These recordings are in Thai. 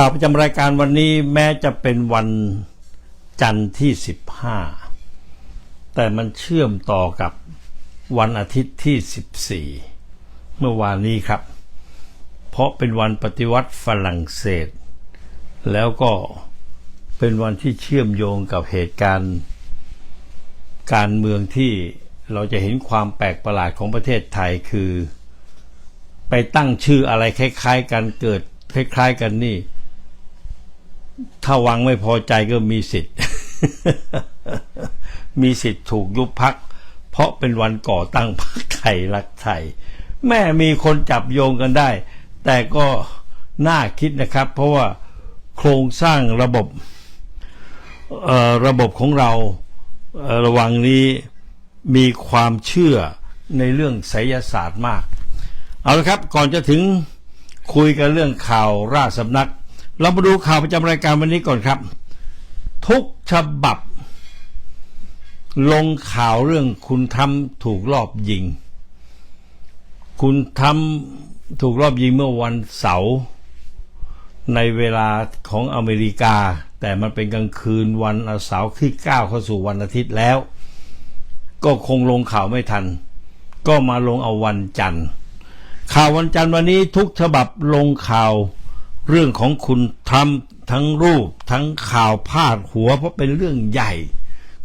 ข่าวประจำรายการวันนี้แม้จะเป็นวันจันทร์ที่ 15 แต่มันเชื่อมต่อกับวันอาทิตย์ที่ 14 เมื่อวานนี้ครับ เพราะเป็นวันปฏิวัติฝรั่งเศส แล้วก็เป็นวันที่เชื่อมโยงกับเหตุการณ์ การเมืองที่เราจะเห็นความแปลกประหลาดของประเทศไทยคือ ไปตั้งชื่ออะไรคล้าย ๆ กันเกิดคล้ายๆกันนี่ ถ้าวังไม่พอใจก็มีสิทธิ์ มีสิทธิ์ถูกยุบพัก เพราะเป็นวันก่อตั้งพรรคไทยรักไทย แม่มีคนจับโยงกันได้ แต่ก็น่าคิดนะครับ เพราะว่าโครงสร้างระบบระบบของเราระวังนี้มีความเชื่อในเรื่องไสยศาสตร์มาก เอาละครับก่อนจะถึงคุยกันเรื่องข่าวราชสำนัก เรามาดูข่าวประจำรายการวันนี้ก่อนครับ ทุกฉบับ ลงข่าวเรื่องคุณทำถูกรอบยิง คุณทำถูกรอบยิงเมื่อวันเสาร์ในเวลาของอเมริกา แต่มันเป็นกลางคืนวันเสาร์ที่ 9 เข้าสู่วันอาทิตย์แล้ว ก็คงลงข่าวไม่ทัน ก็มาลงเอาวันจันทร์ข่าววันจันทร์วันนี้ทุกฉบับลงข่าว เรื่องของคุณทรัมป์ทั้งรูปทั้งข่าวพาดหัวเพราะเป็นเรื่องใหญ่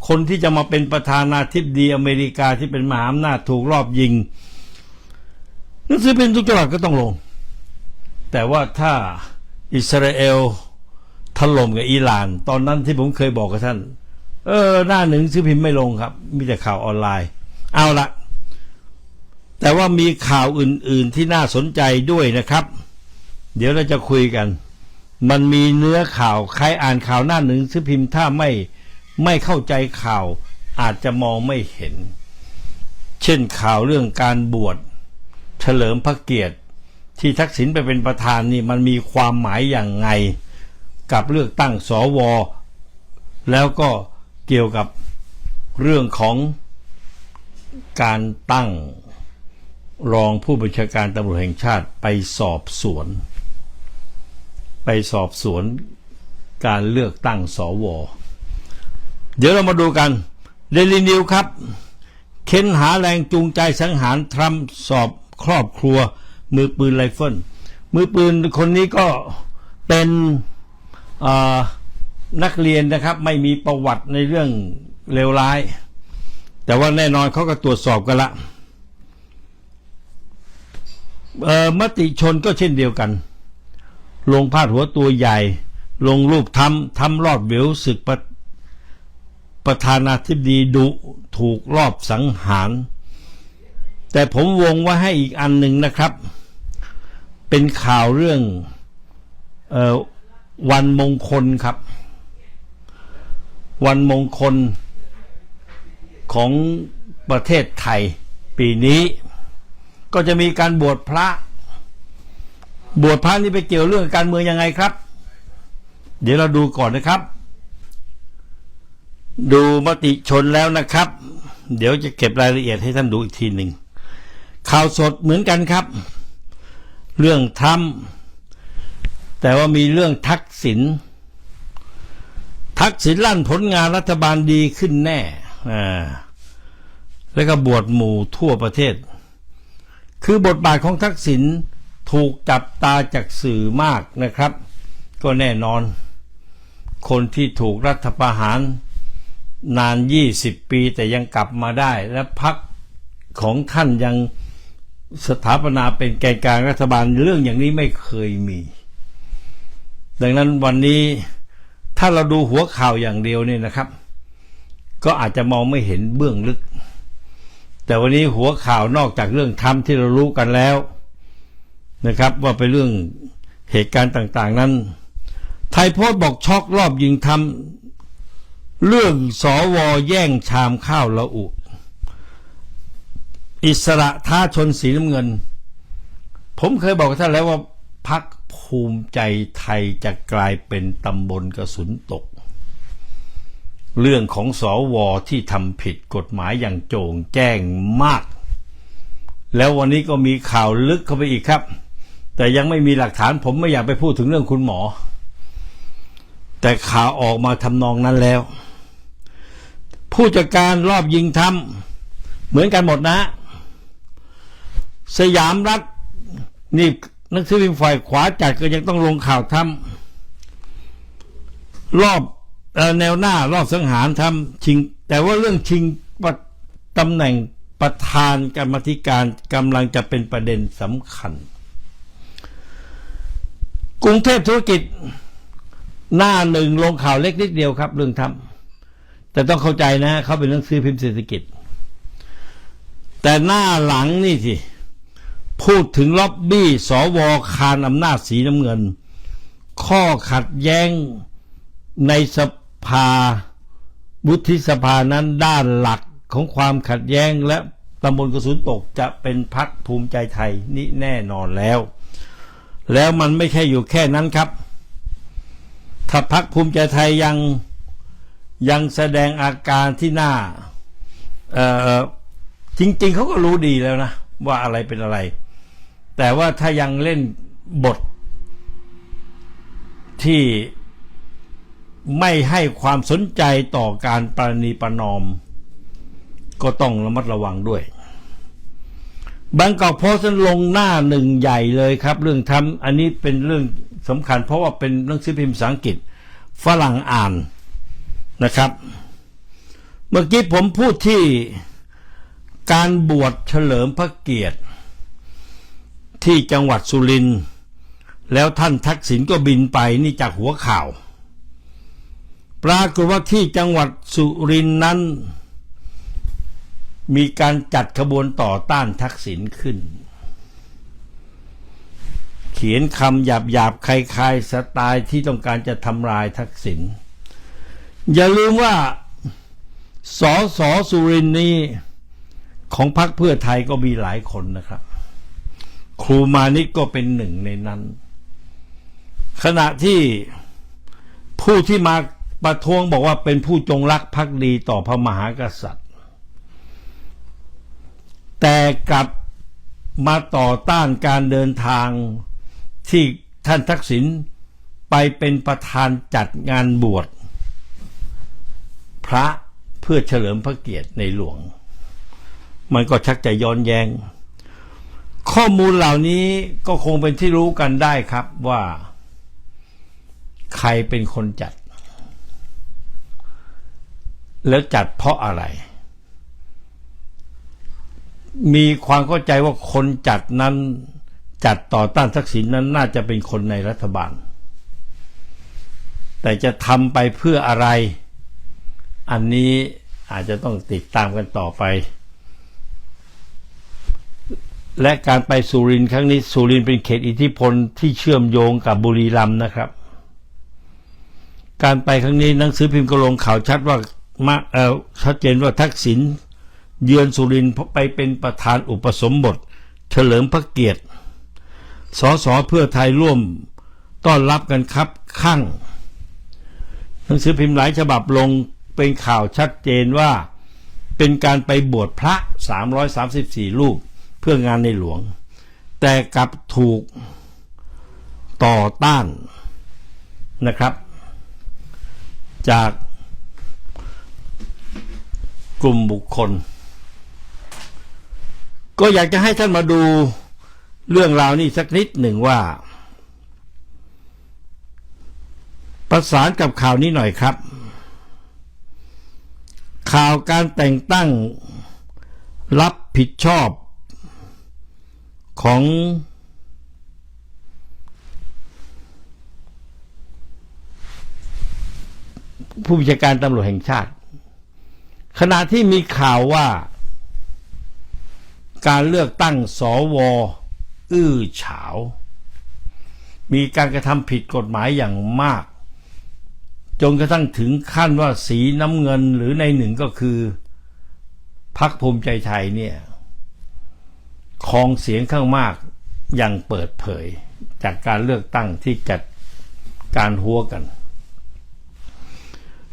คนที่จะมาเป็นประธานาธิบดีอเมริกาที่เป็นมหาอำนาจถูกรอบยิงหนังสือพิมพ์ทุกจังหวัดก็ต้องลง แต่ว่าถ้าอิสราเอลถล่มกับอิหร่าน ตอนนั้นที่ผมเคยบอกกับท่าน เออ หน้าหนึ่งซื้อพิมพ์ไม่ลงครับ มีแต่ข่าวออนไลน์ เอาละแต่ว่ามีข่าวอื่น ๆที่น่าสนใจด้วยนะครับ เดี๋ยวเราจะคุยกัน มันมีเนื้อข่าวใครอ่านข่าวหน้าหนึ่งซื้อพิมพ์ถ้าไม่ไม่เข้าใจข่าวอาจจะมองไม่เห็น เช่นข่าวเรื่องการบวชเฉลิมพระเกียรติที่ทักษิณไปเป็นประธานนี่มันมีความหมายอย่างไง กับเลือกตั้งสวแล้วก็เกี่ยวกับเรื่องของการตั้งรองผู้บัญชาการตำรวจแห่งชาติไปสอบสวน ไปสอบสวนการเลือกตั้งสว เดี๋ยวเรามาดูกันเดลินิวครับ เค้นหาแรงจูงใจสังหารทรัมป์สอบครอบครัว มือปืนไรเฟิลมือปืนคนนี้ก็เป็นนักเรียนนะครับ ไม่มีประวัติในเรื่องเลวร้าย แต่ว่าแน่นอนเขาก็ตรวจสอบกันละมติชนก็เช่นเดียวกัน ลงพาดหัวตัวใหญ่ ลงรูปทำทำรอดเวลศึกประประธานาธิบดีดุถูกรอบสังหาร แต่ผมวงไว่าให้อีกอันหนึ่งนะครับ เป็นข่าวเรื่องออวันมงคลครับ วันมงคลของประเทศไทยปีนี้ ก็จะมีการบวชพระ บวชพระนี่ไปเกี่ยวเรื่องการเมืองยังไงครับ เดี๋ยวเราดูก่อนนะครับ ดูมติชนแล้วนะครับ เดี๋ยวจะเก็บรายละเอียดให้ท่านดูอีกทีหนึ่งข่าวสดเหมือนกันครับ เรื่องทำแต่ว่ามีเรื่องทักษิณทักษิณลั่นผลงานรัฐบาลดีขึ้นแน่อ่าแล้วก็บวชหมู่ทั่วประเทศ คือบทบาทของทักษิณ ถูกจับตาจากสื่อมากนะครับ ก็แน่นอน คนที่ถูกรัฐประหารนาน 20 ปีแต่ยังกลับมาได้ และพักของท่านยังสถาปนาเป็นแกนกลางรัฐบาลเรื่องอย่างนี้ไม่เคยมี ดังนั้นวันนี้ถ้าเราดูหัวข่าวอย่างเดียวเนี่ยนะครับ ก็อาจจะมองไม่เห็นเบื้องลึก แต่วันนี้หัวข่าวนอกจากเรื่องทำที่เรารู้กันแล้ว นะครับ ว่าเป็นเรื่องเหตุการณ์ต่างๆนั้น ไทยโพสต์บอกช็อกรอบยิงทำเรื่องสอวอแย่งชามข้าวละอุ อิสระท้าชนสีน้ำเงิน ผมเคยบอกกับท่านแล้วว่าพักภูมิใจไทยจะกลายเป็นตำบลกระสุนตก เรื่องของสอวอที่ทำผิดกฎหมายอย่างโจ่งแจ้งมาก แล้ววันนี้ก็มีข่าวลึกเข้าไปอีกครับ แต่ยังไม่มีหลักฐานผมไม่อยากไปพูดถึงเรื่องคุณหมอ แต่ข่าวออกมาทำนองนั้นแล้ว ผู้จัดการรอบยิงทำเหมือนกันหมดนะ สยามรัฐนี่นักสือพิมพ์ฝ่ายขวาจัดก็ยังต้องลงข่าวทำรอบอแนวหน้ารอบสังหารทำชิง แต่ว่าเรื่องชิงตำแหน่งประธานกรรมธิการกำลังจะเป็นประเด็นสำคัญ กรุงเทพธุรกิจหน้าหนึ่งลงข่าวเล็กนิดเดียวครับ เรื่องทำแต่ต้องเข้าใจนะเขาเป็นหนังสือพิมพ์เศรษฐกิจ แต่หน้าหลังนี่สิพูดถึงล็อบบี้สวคานอำนาจสีน้ำเงิน ข้อขัดแย้งในสภาวุฒิสภานั้นด้านหลักของความขัดแย้งและตำบลกระสุนตกจะเป็นพักภูมิใจไทยนี่แน่นอนแล้ว แล้วมันไม่ใช่อยู่แค่นั้นครับ ถ้าพักภูมิใจไทยยังยังแสดงอาการที่หน่าจริง ๆเขาก็รู้ดีแล้วนะ ว่าอะไรเป็นอะไร แต่ว่าถ้ายังเล่นบทที่ไม่ให้ความสนใจต่อการประนีประนอม ก็ต้องระมัดระวังด้วย บางกอกโพสต์นั้นลงหน้าหนึ่งใหญ่เลยครับ เรื่องทำอันนี้เป็นเรื่องสำคัญ เพราะว่าเป็นหนังสือพิมพ์ภาษาอังกฤษฝรั่งอ่านนะครับ เมื่อกี้ผมพูดที่การบวชเฉลิมพระเกียรติ ที่จังหวัดสุรินทร์แล้วท่านทักษิณก็บินไปนี่จากหัวข่าว ปรากฏว่าที่จังหวัดสุรินทร์นั้น มีการจัดขบวนต่อต้านทักษิณขึ้น เขียนคำหยาบหยาบคล้ายๆสไตล์ที่ต้องการจะทำลายทักษิณอย่าลืมว่าสอสอสุรินนี้ของพรรคเพื่อไทยก็มีหลายคนนะครับ ครูมานิตก็เป็นหนึ่งในนั้น ขณะที่ผู้ที่มาประท้วงบอกว่าเป็นผู้จงรักภักดีต่อพระมหากษัตริย์ แต่กลับมาต่อต้านการเดินทางที่ท่านทักษิณไปเป็นประธานจัดงานบวช พระเพื่อเฉลิมพระเกียรติในหลวง มันก็ชักจะย้อนแยงข้อมูลเหล่านี้ก็คงเป็นที่รู้กันได้ครับว่า ใครเป็นคนจัด แล้วจัดเพราะอะไร มีความเข้าใจว่าคนจัดนั้นจัดต่อต้านทักษิณนั้นน่าจะเป็นคนในรัฐบาล แต่จะทำไปเพื่ออะไร อันนี้อาจจะต้องติดตามกันต่อไป และการไปสุรินทร์ครั้งนี้สุรินทร์เป็นเขตอิทธิพลที่เชื่อมโยงกับบุรีรัมย์นะครับ การไปครั้งนี้หนังสือพิมพ์ก็ลงข่าวชัดว่ามาเออชัดเจนว่าทักษิณ เยือนสุรินทร์ไปเป็นประธานอุปสมบท เฉลิมพระเกียรติ สสเพื่อไทยร่วมต้อนรับกันครับข้างหนังสือพิมพ์หลายฉบับลงเป็นข่าวชัดเจนว่า เป็นการไปบวชพระ 334 รูปเพื่องานในหลวง แต่กลับถูกต่อต้านนะครับ จากกลุ่มบุคคล ก็อยากจะให้ท่านมาดูเรื่องราวนี้สักนิดหนึ่งว่า ประสานกับข่าวนี้หน่อยครับ ข่าวการแต่งตั้งรับผิดชอบของผู้บัญชาการตำรวจแห่งชาติ ขณะที่มีข่าวว่า การเลือกตั้งสวอื้อฉาว มีการกระทำผิดกฎหมายอย่างมาก จนกระทั่งถึงขั้นว่าสีน้ำเงินหรือในหนึ่งก็คือพักภูมิใจไทยเนี่ยครองเสียงข้างมากอย่างเปิดเผยจากการเลือกตั้งที่จัดการหัวกัน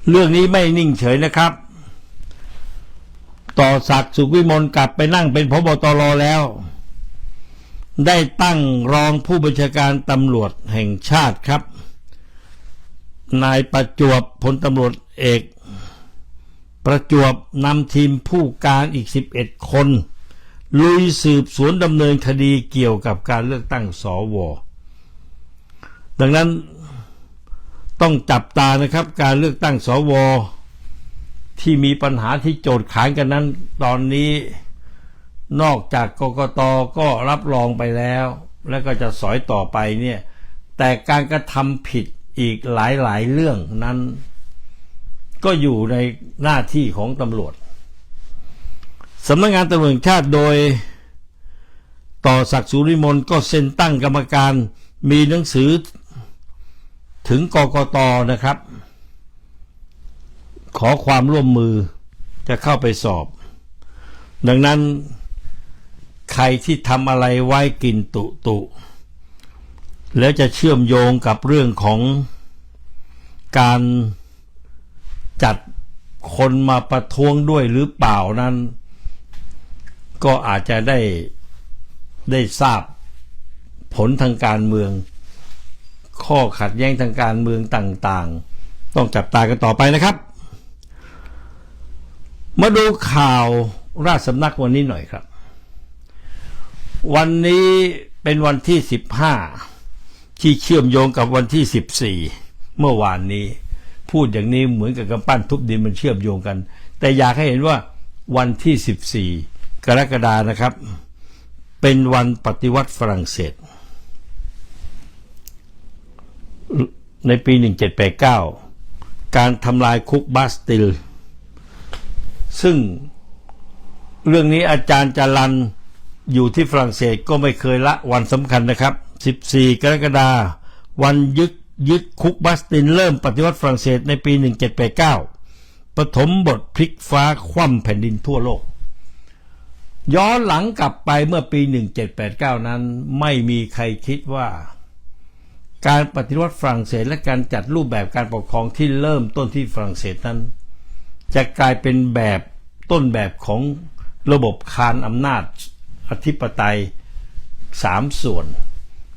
เรื่องนี้ไม่นิ่งเฉยนะครับ ต่อศักดิ์สุขวิมลกลับไปนั่งเป็นพบตรแล้ว ได้ตั้งรองผู้บัญชาการตำรวจแห่งชาติครับ นายประจวบพลตำรวจเอก ประจวบนำทีมผู้การอีก 11 คน ลุยสืบสวนดำเนินคดีเกี่ยวกับการเลือกตั้งสวดังนั้นต้องจับตานะครับการเลือกตั้งสว ที่มีปัญหาที่โจทย์ขานกันนั้น ตอนนี้นอกจากกกตก็รับรองไปแล้ว แล้วก็จะสอยต่อไปเนี่ยแต่การกระทำผิดอีกหลายๆเรื่องนั้น ก็อยู่ในหน้าที่ของตำรวจสำนักงานตำรวจชาติโดย ต่อศักดิ์สุริมนก็เซ็นตั้งกรรมการมีหนังสือถึงกกตนะครับ ขอความร่วมมือจะเข้าไปสอบ ดังนั้นใครที่ทำอะไรไว้กินตุตุ แล้วจะเชื่อมโยงกับเรื่องของการจัดคนมาประท้วงด้วยหรือเปล่านั้น ก็อาจจะได้ได้ทราบผลทางการเมือง ข้อขัดแย้งทางการเมืองต่างๆ ต้องจับตากันต่อไปนะครับ มาดูข่าวราชสำนักวันนี้หน่อยครับ วันนี้เป็นวันที่ 15 ที่เชื่อมโยงกับวันที่ 14 เมื่อวานนี้ พูดอย่างนี้เหมือนกับกำปั้นทุบดินมันเชื่อมโยงกัน แต่อยากให้เห็นว่าวันที่ 14 กรกฎานะครับ เป็นวันปฏิวัติฝรั่งเศส ในปี 1789 การทำลายคุกบาสติล ซึ่งเรื่องนี้อาจารย์จารันอยู่ที่ฝรั่งเศสก็ไม่เคยละวันสำคัญนะครับ 14 กรกฎาคมวันยึดยึดคุกบาสตินเริ่มปฏิวัติฝรั่งเศสในปี 1789ปฐมบทพลิกฟ้าคว่ำแผ่นดินทั่วโลก ย้อนหลังกลับไปเมื่อปี 1789 นั้นไม่มีใครคิดว่า การปฏิวัติฝรั่งเศสและการจัดรูปแบบการปกครองที่เริ่มต้นที่ฝรั่งเศสนั้น จะกลายเป็นแบบต้นแบบของระบบคานอำนาจอธิปไตยสามส่วน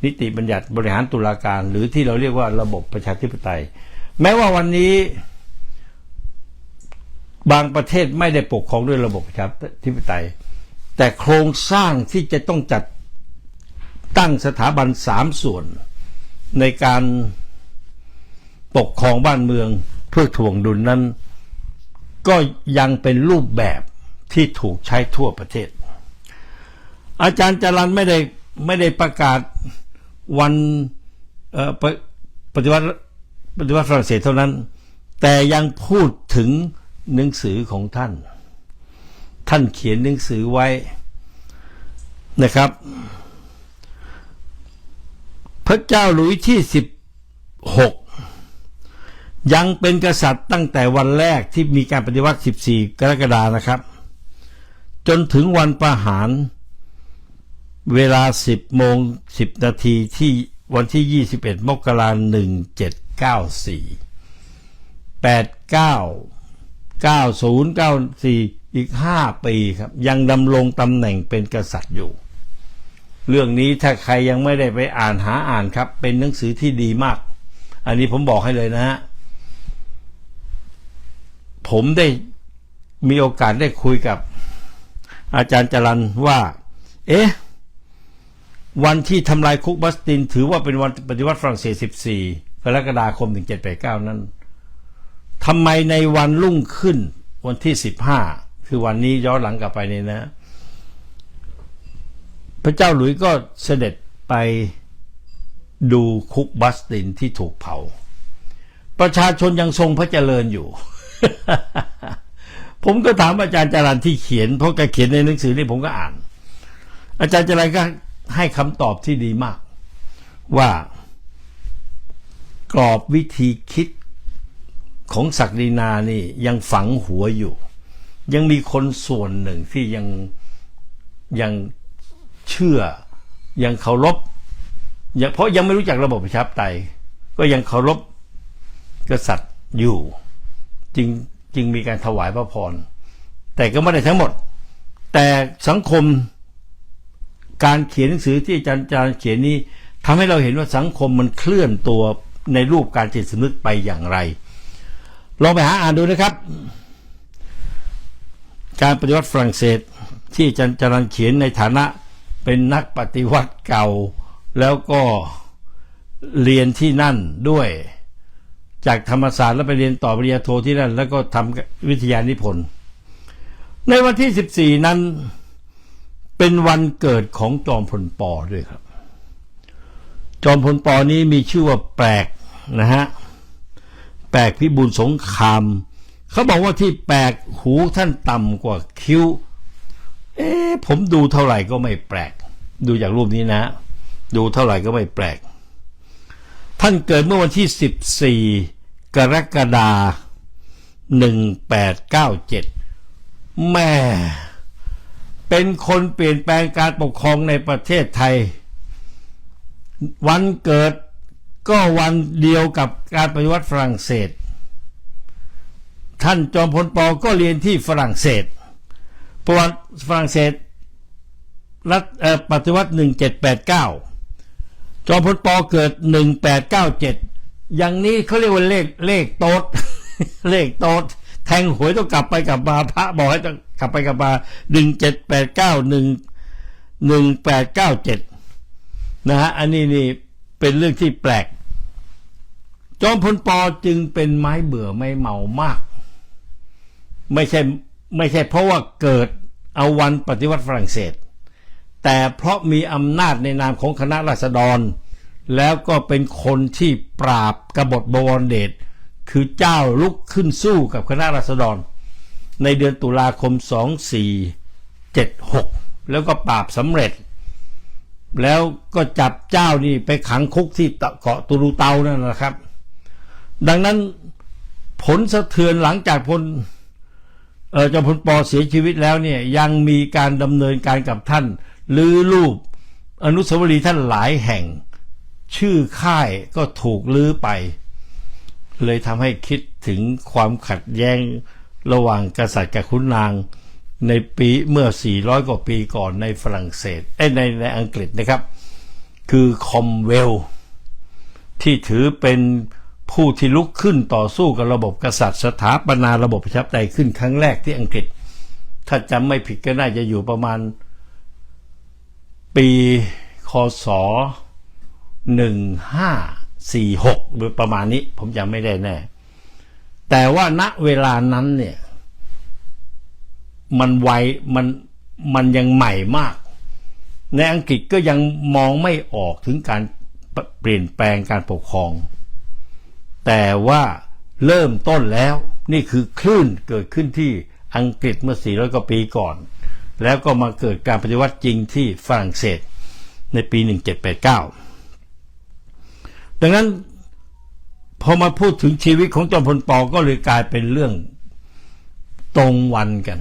นิติบัญญัติบริหารตุลาการ หรือที่เราเรียกว่าระบบประชาธิปไตย แม้ว่าวันนี้ บางประเทศไม่ได้ปกครองด้วยระบบประชาธิปไตย แต่โครงสร้างที่จะต้องจัดตั้งสถาบันสามส่วน ในการปกครองบ้านเมืองเพื่อถ่วงดุลนั้น ก็ยังเป็นรูปแบบที่ถูกใช้ทั่วประเทศ อาจารย์จรันไม่ได้ไม่ได้ประกาศวันปปฏิวัติปฏิวัติฝรั่งเศสเท่านั้น แต่ยังพูดถึงหนังสือของท่าน ท่านเขียนหนังสือไว้นะครับ พระเจ้าหลุยที่สิบหก ยังเป็นกษัตริย์ตั้งแต่วันแรกที่มีการปฏิวัติ 14 กรกฎานะครับ จนถึงวันประหาร เวลา 10 โมง 10 นาทีที่วันที่ 21 มกราคม 1794 89 90 94 อีก 5 ปีครับ ยังดำรงตำแหน่งเป็นกษัตริย์อยู่ เรื่องนี้ถ้าใครยังไม่ได้ไปอ่านหาอ่านครับ เป็นหนังสือที่ดีมาก อันนี้ผมบอกให้เลยนะฮะ ผมได้มีโอกาสได้คุยกับอาจารย์จรันว่า เอ๊ะ วันที่ทำลายคุกบัสติน ถือว่าเป็นวันปฏิวัติฝรั่งเศส 14 กรกฎาคม 1789 นั้นทำไมในวันรุ่งขึ้นวันที่ 15 คือวันนี้ย้อนหลังกลับไปเนี่ยนะ พระเจ้าหลุยส์ก็เสด็จไปดูคุกบัสตินที่ถูกเผา ประชาชนยังทรงพระเจริญอยู่ ผมก็ถามอาจารย์จรันที่เขียน เพราะแกเขียนในหนังสือนี่ผมก็อ่าน อาจารย์จรันก็ให้คำตอบที่ดีมาก ว่ากรอบวิธีคิดของศักดินานี่ยังฝังหัวอยู่ ยังมีคนส่วนหนึ่งที่ยังยังเชื่อยังเคารพเพราะยังไม่รู้จักระบบประชาธิปไตย ก็ยังเคารพกษัตริย์อยู่ จึงจึงมีการถวายพระพร แต่ก็ไม่ได้ทั้งหมด แต่สังคมการเขียนหนังสือที่อาจารย์อาจารย์เขียนนี้ทำให้เราเห็นว่าสังคมมันเคลื่อนตัวในรูปการจิตสำนึกไปอย่างไร ลองไปหาอ่านดูนะครับ การปฏิวัติฝรั่งเศสที่อาจันจรันเขียนในฐานะเป็นนักปฏิวัติเก่า แล้วก็เรียนที่นั่นด้วย จากธรรมศาสตร์แล้วไปเรียนต่อปริญญาโทที่นั่น แล้วก็ทำวิทยานิพนธ์ในวันที่ 14 นั้น เป็นวันเกิดของจอมพลปอด้วยครับ จอมพลปอนี้มีชื่อว่าแปลกนะฮะแปลกพิบูลสงครามเขาบอกว่าที่แปลกหูท่านต่ำกว่าคิ้ว เอ๊ผมดูเท่าไหร่ก็ไม่แปลก ดูจากรูปนี้นะ ดูเท่าไหร่ก็ไม่แปลก ท่านเกิดเมื่อวันที่14 กรกฎาคม1897แม่ เป็นคนเปลี่ยนแปลงการปกครองในประเทศไทย วันเกิดก็วันเดียวกับการปฏิวัติฝรั่งเศส ท่านจอมพลปอก็เรียนที่ฝรั่งเศส ประวัติฝรั่งเศสรัฐปฏิวัติ 1789 จอมพลปอเกิด 1897 อย่างนี้เขาเรียกว่าเลขเลขโต๊ดเลขโต๊ดแทงหวยต้องกลับไปกลับมาพระบอกให้ต้องกลับไปกลับมา1789 1 1897นะฮะอันนี้นี่เป็นเรื่องที่แปลก จอมพลปอจึงเป็นไม้เบื่อไม่เมามาก ไม่ใช่ไม่ใช่เพราะว่าเกิดเอาวันปฏิวัติฝรั่งเศส แต่เพราะมีอำนาจในนามของคณะราษฎร แล้วก็เป็นคนที่ปราบกบฏบวรเดชคือเจ้าลุกขึ้นสู้กับคณะราษฎร ในเดือนตุลาคม 2476 แล้วก็ปราบสำเร็จ แล้วก็จับเจ้านี่ไปขังคุกที่เกาะตูรูเตานั่นนะครับ ดังนั้นผลสะเทือนหลังจากพลเออจอมพลปอเสียชีวิตแล้วเนี่ยยังมีการดำเนินการกับท่านลือรูปอนุสาวรีย์ท่านหลายแห่ง ชื่อค่ายก็ถูกลื้อไป เลยทำให้คิดถึงความขัดแย้งระหว่างกษัตริย์กับขุนนางในปีเมื่อ 400 กว่าปีก่อนในฝรั่งเศสเอ้ในในอังกฤษนะครับ คือคอมเวลที่ถือเป็นผู้ที่ลุกขึ้นต่อสู้กับระบบกษัตริย์สถาปนาระบบประชาธิปไตยขึ้นครั้งแรกที่อังกฤษ ถ้าจำไม่ผิดก็น่าจะอยู่ประมาณปีคศ 1546หรือประมาณนี้ ผมจำไม่ได้แน่ แต่ว่าณเวลานั้นเนี่ย มันไวมันมันยังใหม่มาก ในอังกฤษก็ยังมองไม่ออกถึงการเปลี่ยนแปลงการปกครอง แต่ว่าเริ่มต้นแล้วนี่คือคลื่นเกิดขึ้นที่อังกฤษเมื่อ 400 กว่าปีก่อน แล้วก็มาเกิดการปฏิวัติจริงที่ฝรั่งเศสในปี 1789 ดังนั้นพอมาพูดถึงชีวิตของจอมพลปอก็เลยกลายเป็นเรื่องตรงวันกัน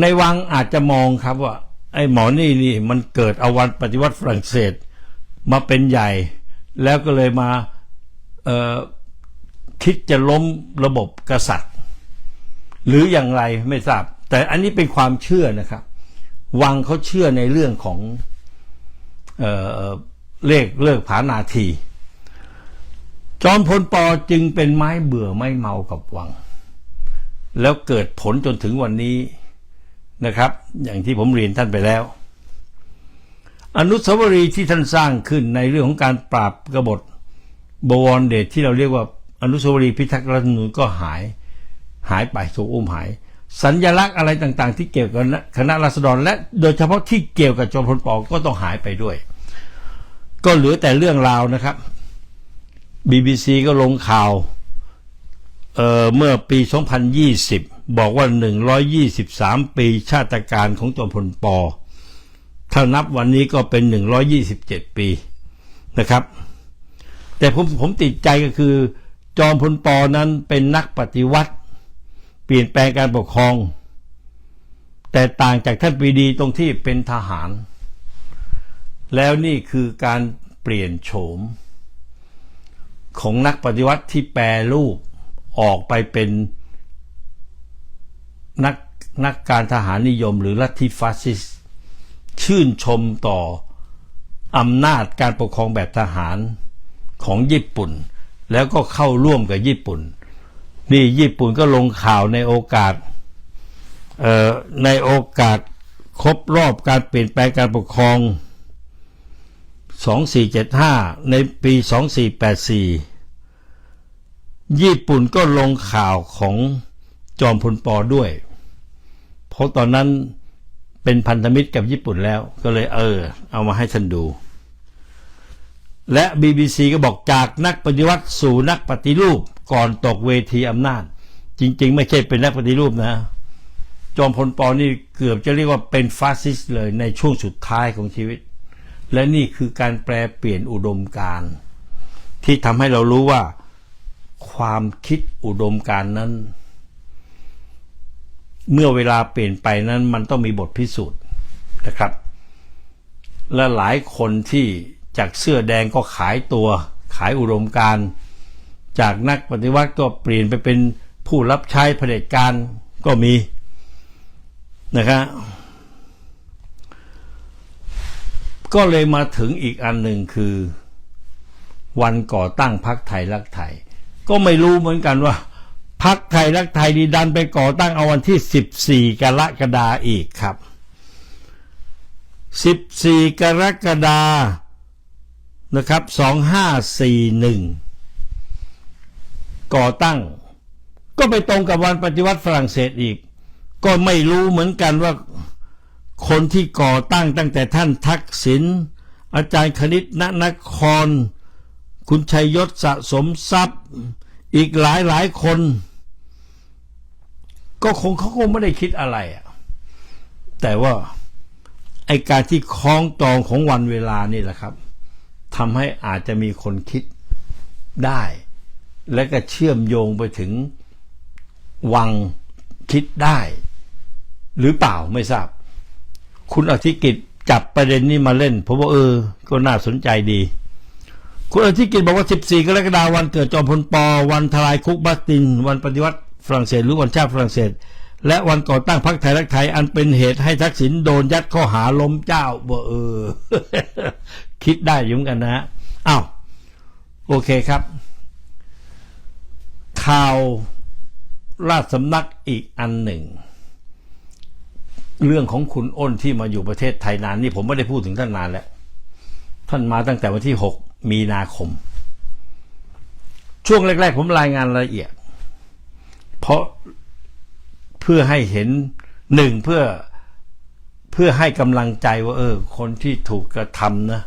ในวังอาจจะมองครับว่า ไอ้หมอนี่นี่มันเกิดเอาวันปฏิวัติฝรั่งเศสมาเป็นใหญ่ แล้วก็เลยมาคิดจะล้มระบบกษัตริย์ หรืออย่างไรไม่ทราบ แต่อันนี้เป็นความเชื่อนะครับ วังเขาเชื่อในเรื่องของ เออเลขเลิกผานาที จอมพลปอจึงเป็นไม้เบื่อไม่เมากับวัง แล้วเกิดผลจนถึงวันนี้นะครับ อย่างที่ผมเรียนท่านไปแล้ว อนุสาวรีย์ที่ท่านสร้างขึ้นในเรื่องของการปราบกบฏบวรเดชที่เราเรียกว่าอนุสาวรีย์พิทักษ์รัฐธรรมนูญก็หายหายไปถูกอุ้มหาย สัญญลักษณ์อะไรต่างๆ ที่เกี่ยวกับคณะราษฎรและโดยเฉพาะที่เกี่ยวกับจอมพลปอก็ต้องหายไปด้วย ก็เหลือแต่เรื่องราวนะครับ BBC ก็ลงข่าวเเมื่อปี 2020 บอกว่า 123 ปีชาติการของจอมพลปอถ้านับวันนี้ก็เป็น 127 ปีนะครับ แต่ผมผมติดใจก็คือ จอมพลปอนั้นเป็นนักปฏิวัติ เปลี่ยนแปลงการปกครอง แต่ต่างจากท่านปรีดีตรงที่เป็นทหาร แล้วนี่คือการเปลี่ยนโฉม ของนักปฏิวัติที่แปรรูปออกไปเป็นนักนักการทหารนิยมหรือลัทธิฟาสซิสชื่นชมต่ออำนาจการปกครองแบบทหารของญี่ปุ่น แล้วก็เข้าร่วมกับญี่ปุ่น นี่ญี่ปุ่นก็ลงข่าวในโอกาสในโอกาสครบรอบการเปลี่ยนแปลงการปกครอง 2475 ในปี 2484 ญี่ปุ่นก็ลงข่าวของจอมพลปอด้วย เพราะตอนนั้นเป็นพันธมิตรกับญี่ปุ่นแล้ว ก็เลยเออ เอามาให้ท่านดู และ BBC ก็บอกจากนักปฏิวัติสู่นักปฏิรูปก่อนตกเวทีอำนาจ จริง ๆ ไม่ใช่เป็นนักปฏิรูปนะ จอมพลปอนี่เกือบจะเรียกว่าเป็นฟาสซิสต์เลยในช่วงสุดท้ายของชีวิต และนี่คือการแปลเปลี่ยนอุดมการณ์ที่ทำให้เรารู้ว่า ความคิดอุดมการณ์นั้น เมื่อเวลาเปลี่ยนไปนั้นมันต้องมีบทพิสูจน์นะครับ และหลายคนที่จากเสื้อแดงก็ขายตัว ขายอุดมการณ์จากนักปฏิวัติก็เปลี่ยนไปเป็นผู้รับใช้เผด็จการก็มีนะครับ ก็เลยมาถึงอีกอันหนึ่งคือ วันก่อตั้งพรรคไทยรักไทย ก็ไม่รู้เหมือนกันว่าพรรคไทยรักไทยดีดันไปก่อตั้งเอาวันที่ 14 กรกฎาอีกครับ 14 กรกฎานะครับ 2541 ก่อตั้ง ก็ไปตรงกับวันปฏิวัติฝรั่งเศสอีก ก็ไม่รู้เหมือนกันว่า คนที่ก่อตั้งตั้งแต่ท่านทักษิณอาจารย์คณิตณนคร คุณชัยยศสะสมทรัพย์ อีกหลายหลายคน ก็คงเขาคงไม่ได้คิดอะไรอะแต่ว่าไอการที่คล้องตองของวันเวลานี่แหละครับทำให้อาจจะมีคนคิดได้ และก็เชื่อมโยงไปถึงวังคิดได้ หรือเปล่าไม่ทราบ คุณอธิกิจจับประเด็นนี้มาเล่นผมว่าเออ ก็น่าสนใจดี คุณอธิกิจบอกว่า 14 กรกฎาคมวันเกิดจอมพลปอวันทลายคุกบัสติน วันปฏิวัติฝรั่งเศสหรือวันชาติฝรั่งเศส และวันก่อตั้งพรรคไทยรักไทย อันเป็นเหตุให้ทักษิณโดนยัดข้อหาล้มเจ้าบ่เออ คิดได้ยุ่เหมือนกันนะฮะอ้าวโอเคครับ ข่าวราชสำนักอีกอันหนึ่ง เรื่องของคุณอ้นที่มาอยู่ประเทศไทยนานนี่ผมไม่ได้พูดถึงท่านนานแล้ว ท่านมาตั้งแต่วันที่ 6 มีนาคม ช่วงแรก ๆ ผมรายงานละเอียด เพราะเพื่อให้เห็นหนึ่งเพื่อเพื่อให้กำลังใจว่า เออ คนที่ถูกกระทำนะ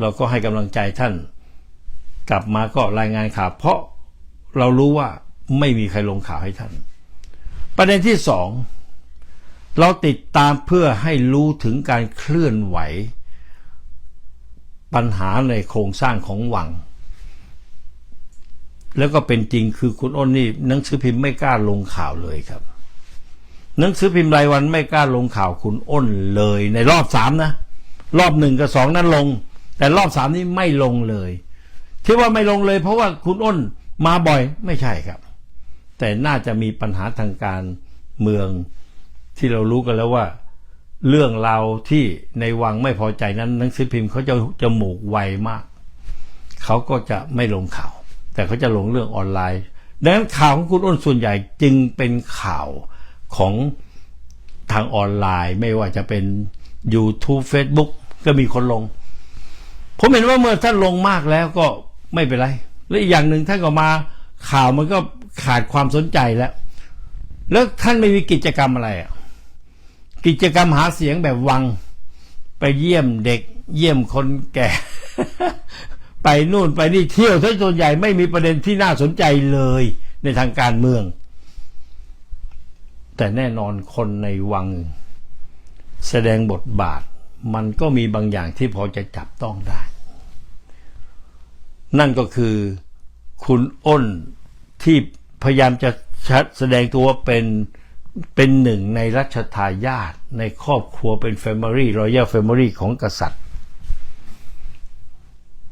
เราก็ให้กำลังใจท่าน กลับมาก็รายงานข่าวเพราะเรารู้ว่าไม่มีใครลงข่าวให้ท่าน ประเด็นที่สอง เราติดตามเพื่อให้รู้ถึงการเคลื่อนไหว ปัญหาในโครงสร้างของวัง แล้วก็เป็นจริงคือคุณอ้นนี่หนังสือพิมพ์ไม่กล้าลงข่าวเลยครับ หนังสือพิมพ์รายวันไม่กล้าลงข่าวคุณอ้นเลยในรอบสามนะรอบหนึ่งกับสองนั้นลง แต่รอบสามนี้ไม่ลงเลยที่ว่าไม่ลงเลย เพราะว่าคุณอ้นมาบ่อยไม่ใช่ครับ แต่น่าจะมีปัญหาทางการเมือง ที่เรารู้กันแล้วว่า เรื่องราวที่ในวังไม่พอใจนั้นหนังสือพิมพ์เขาจะจมูกไวมาก เขาก็จะไม่ลงข่าว แต่เขาจะลงเรื่องออนไลน์ดังนั้นข่าวของคุณอ้นส่วนใหญ่จึงเป็นข่าวของทางออนไลน์ ไม่ว่าจะเป็น YouTube Facebook ก็มีคนลง ผมเห็นว่าเมื่อท่านลงมากแล้วก็ไม่เป็นไร และอีกอย่างหนึ่งท่านก็มาข่าวมันก็ขาดความสนใจแล้ว แล้วท่านไม่มีกิจกรรมอะไรอะ กิจกรรมหาเสียงแบบวัง ไปเยี่ยมเด็ก เยี่ยมคนแก่ ไปนู่นไปนี่เที่ยวทั้งส่วนใหญ่ไม่มีประเด็นที่น่าสนใจเลยในทางการเมือง แต่แน่นอนคนในวัง แสดงบทบาท มันก็มีบางอย่างที่พอจะจับต้องได้ นั่นก็คือคุณอ้นที่พยายามจะชัดแสดงตัวเป็น เป็นหนึ่งในรัชทายาทในครอบครัวเป็น Family Royal Family ของกษัตริย์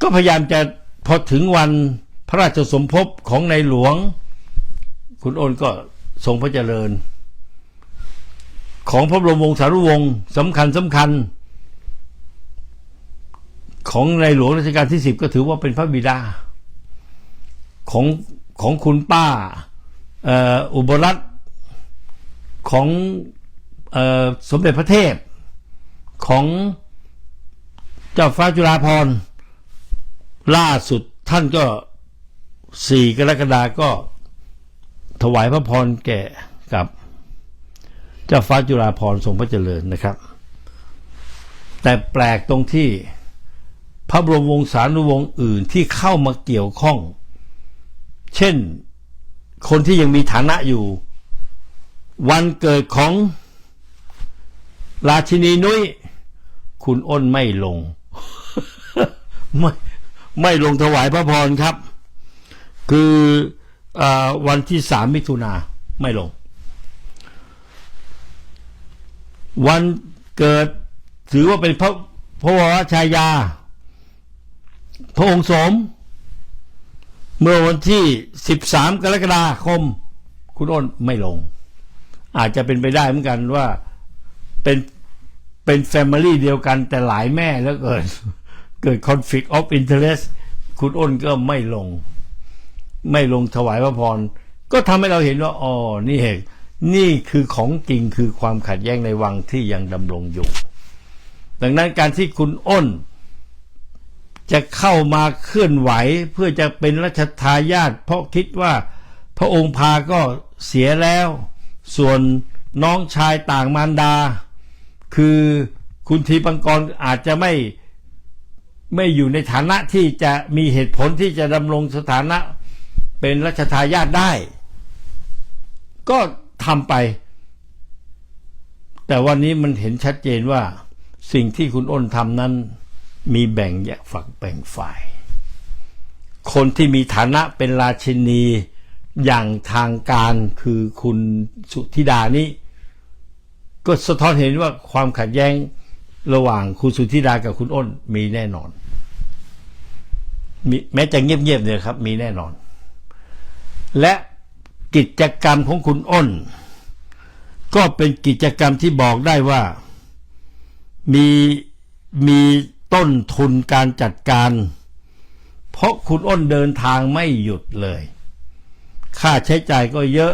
ก็พยายามจะพอถึงวันพระราชสมภพของในหลวง คุณโอนก็ทรงพระเจริญ ของพระบรมวงศานุวงศ์สำคัญสำคัญ ของในหลวงรัชกาลที่สิบก็ถือว่าเป็นพระบิดา ของของคุณป้าอ,อ,อุบลรัตน ของออสมเด็จพระเทพของเจ้าฟ้าจุฬาภรณ์ล่าสุดท่านก็สี่กรกฎาก็ถวายพระพรแก่กับเจ้าฟ้าจุฬาภรณ์ทรงพระเจริญนะครับ แต่แปลกตรงที่พระบรมวงศานุวงศ์อื่นที่เข้ามาเกี่ยวข้อง เช่น คนที่ยังมีฐานะอยู่ วันเกิดของราชินีนุ้ย คุณอ้นไม่ลง ไม่ไม่ลงถวายพระพรครับ คืออวันที่สามมิถุนาไม่ลง วันเกิดถือว่าเป็นพระพระวรชายา พระองค์สม เมื่อวันที่ 13 กรกฎาคม คุณอ้นไม่ลง อาจจะเป็นไปได้เหมือนกันว่าเป็นเป็นแฟมิลี่เดียวกันแต่หลายแม่แล้วเกิดเกิด conflict of interest คุณอ้นก็ไม่ลง ไม่ลงถวายพระพร ก็ทำให้เราเห็นว่าอ๋อนี่เหตุนี่คือของจริงคือความขัดแย้งในวังที่ยังดำรงอยู่ ดังนั้นการที่คุณอ้น จะเข้ามาเคลื่อนไหวเพื่อจะเป็นรัชทายาทเพราะคิดว่าพระองค์พาก็เสียแล้ว ส่วนน้องชายต่างมารดา คือคุณทีปังกรอาจจะไม่ไม่อยู่ในฐานะที่จะมีเหตุผลที่จะดำรงสถานะเป็นรัชทายาทได้ ก็ทำไป แต่วันนี้มันเห็นชัดเจนว่าสิ่งที่คุณอ้นทำนั้น มีแบ่งแยกฝักแบ่งฝ่าย คนที่มีฐานะเป็นราชินี อย่างทางการคือคุณสุธิดานี้ก็สะท้อนเห็นว่าความขัดแย้งระหว่างคุณสุธิดากับคุณอ้นมีแน่นอนมีแม้จะเงียบๆเนี่ยครับ มีแน่นอน และกิจกรรมของคุณอ้น ก็เป็นกิจกรรมที่บอกได้ว่ามีมีต้นทุนการจัดการ เพราะคุณอ้นเดินทางไม่หยุดเลย ค่าใช้จ่ายก็เยอะ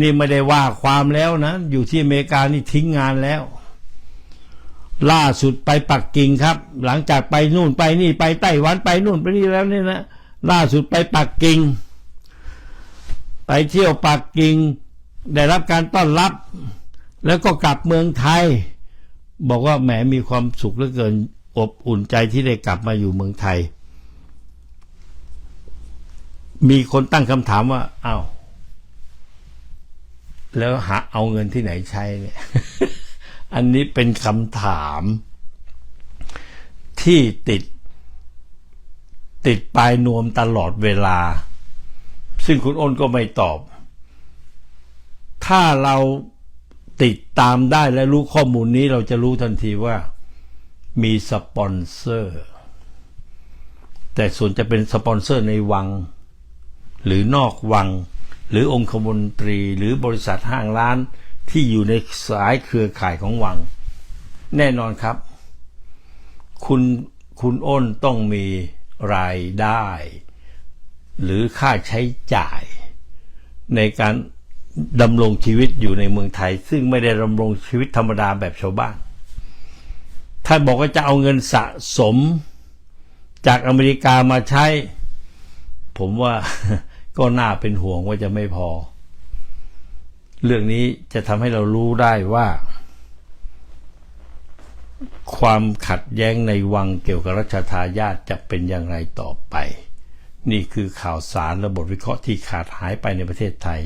นี่ไม่ได้ว่าความแล้วนะ อยู่ที่อเมริกานี่ทิ้งงานแล้ว ล่าสุดไปปักกิ่งครับ หลังจากไปนู่นไปนี่ไปไต้หวันไปนู่นไปนี่แล้วเนี่ยนะล่าสุดไปปักกิ่ง ไปเที่ยวปักกิ่ง ได้รับการต้อนรับ แล้วก็กลับเมืองไทย บอกว่าแหมมีความสุขเหลือเกินอบอุ่นใจที่ได้กลับมาอยู่เมืองไทย มีคนตั้งคำถามว่าอา้าวแล้วหาเอาเงินที่ไหนใช้เนี่ย อันนี้เป็นคำถาม ที่ติด ติดปลายนวมตลอดเวลา ซึ่งคุณอ้นก็ไม่ตอบ ถ้าเราติดตามได้และรู้ข้อมูลนี้เราจะรู้ทันทีว่า มีสปอนเซอร์ แต่ส่วนจะเป็นสปอนเซอร์ในวัง หรือนอกวัง หรือองคมนตรีหรือบริษัทห้างร้านที่อยู่ในสายเครือข่ายของวัง แน่นอนครับ คุณคุณอ้นต้องมีรายได้ หรือค่าใช้จ่าย ในการดำรงชีวิตอยู่ในเมืองไทย ซึ่งไม่ได้ดำรงชีวิตธรรมดาแบบชาวบ้านท่านบอกว่าจะเอาเงินสะสมจากอเมริกามาใช้ ผมว่า ก็น่าเป็นห่วงว่าจะไม่พอ เรื่องนี้จะทำให้เรารู้ได้ว่า ความขัดแย้งในวังเกี่ยวกับรัชทายาทจะเป็นอย่างไรต่อไป นี่คือข่าวสารระบบวิเคราะห์ที่ขาดหายไปในประเทศไทย